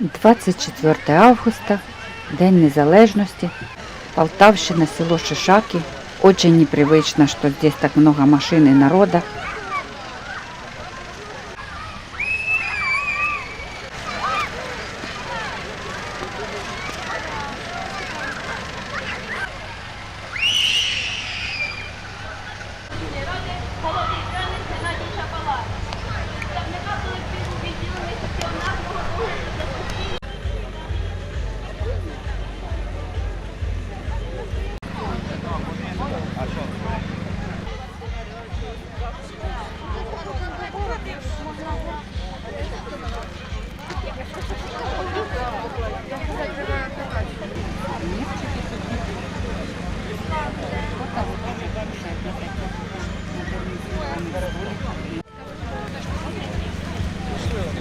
24 августа, День Незалежности, Полтавщина, село Шишаки. Очень непривычно, что здесь так много машин и народа.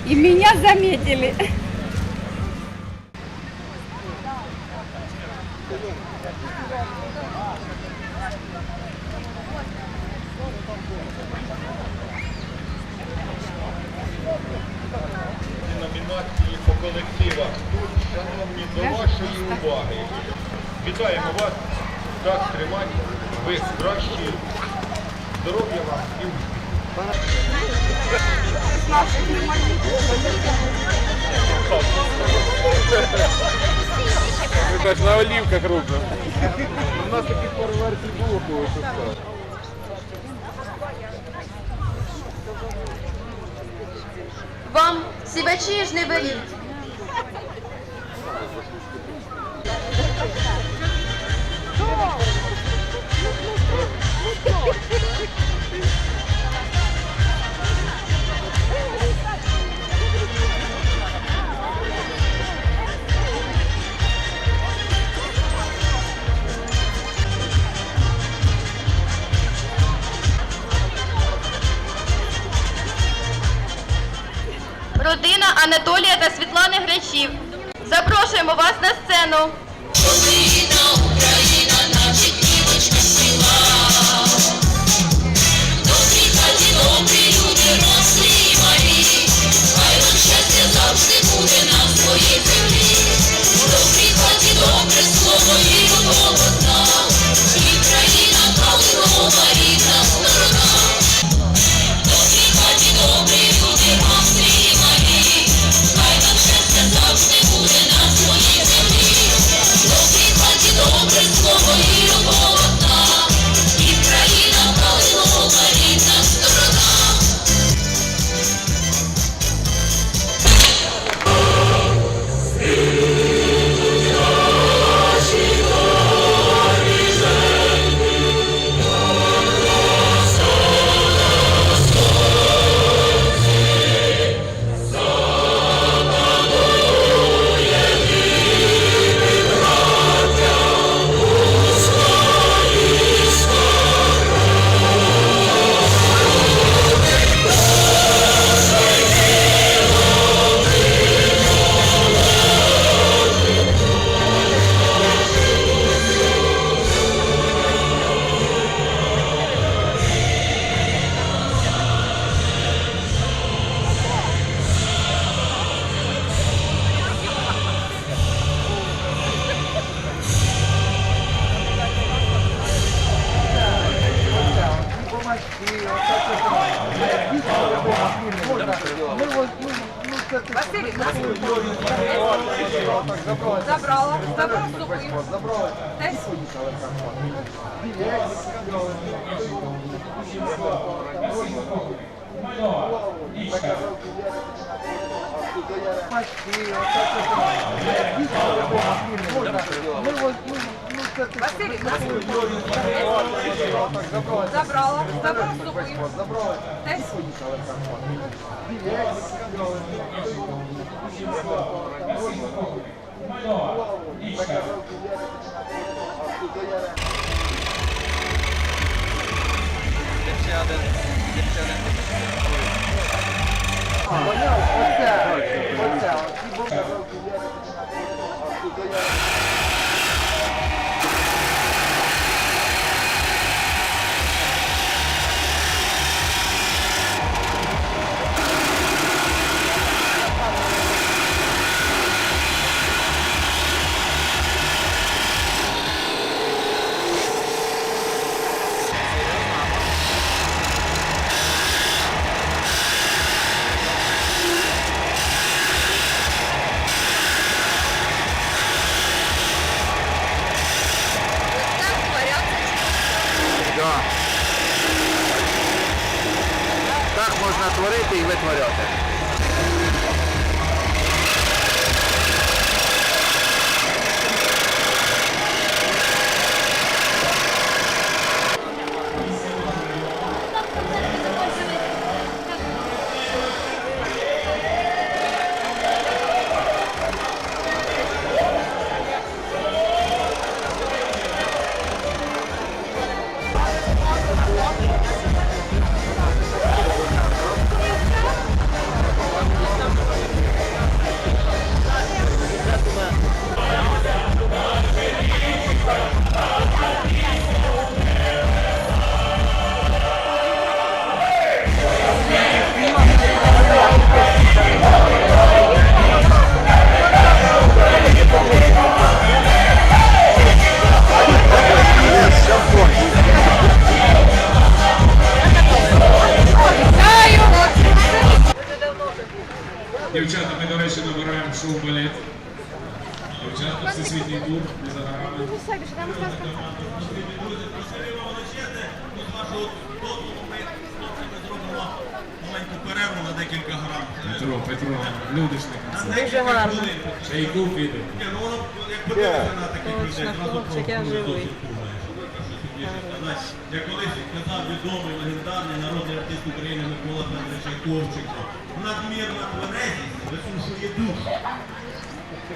И меня заметили. номінації по колективах. Тут, шановні, до вашої уваги. Вітаємо вас. Так тримати. Ви кращі. Здоров'я вам і успіхів. Ну, так на оливках ровно. У нас таких пару версій було, коли. Вам сівачі ж не беріть. Родина Анатолія та Світлани Грачів. Запрошуємо вас на сцену. Василь, забрала, забрала Забрала. Десь. Отлично. Оце, оце, оце, оце, оце, оце, оце, оце, творити і витворяти. Маленьку перерву на декілька грам. Петро, Петро, люди ж не Дуже гарно. Чайку піде. Ні, ну воно як подивитися на таких людей, одразу хлопчик, я колись казав відомий легендарний народний артист України Микола Петрович Чайковченко. Надмірна тверезість висушує дух. Ми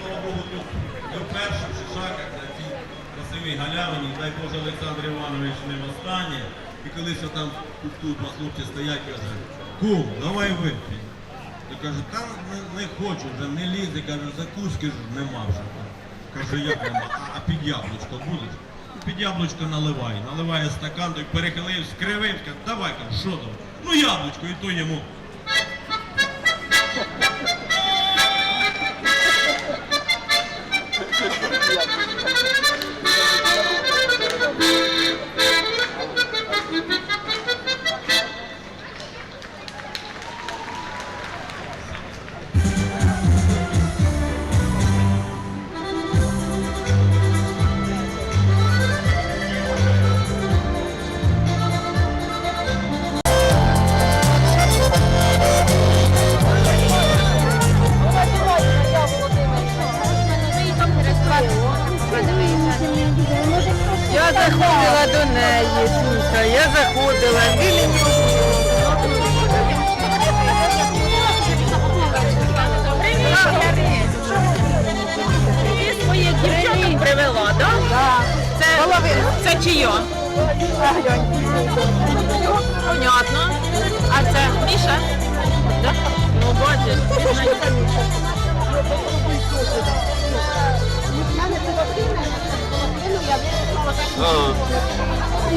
слава Богу, тут не вперше в Шишаках на цій красивій галявині, дай Боже Олександр Іванович не востаннє. І колись там тут, хлопці стоять, каже, кум, давай вип'ємо. Я кажу, та не, не хочу вже, не лізе, каже, закуски ж нема вже. Кажу, як нема, а під яблучко будеш? Під яблучко наливай, наливає стакан, той перехилив, скривив, каже, давай, каже, що там? Ну яблучко, і то йому. Я заходила до неї, слухай, я заходила, ти мені дівчаток привела, так? Це, це чиє? Понятно. А це Міша? Да? Ну, бачиш, пізнаю.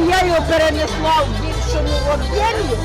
Я його перенесла в більшому об'ємі.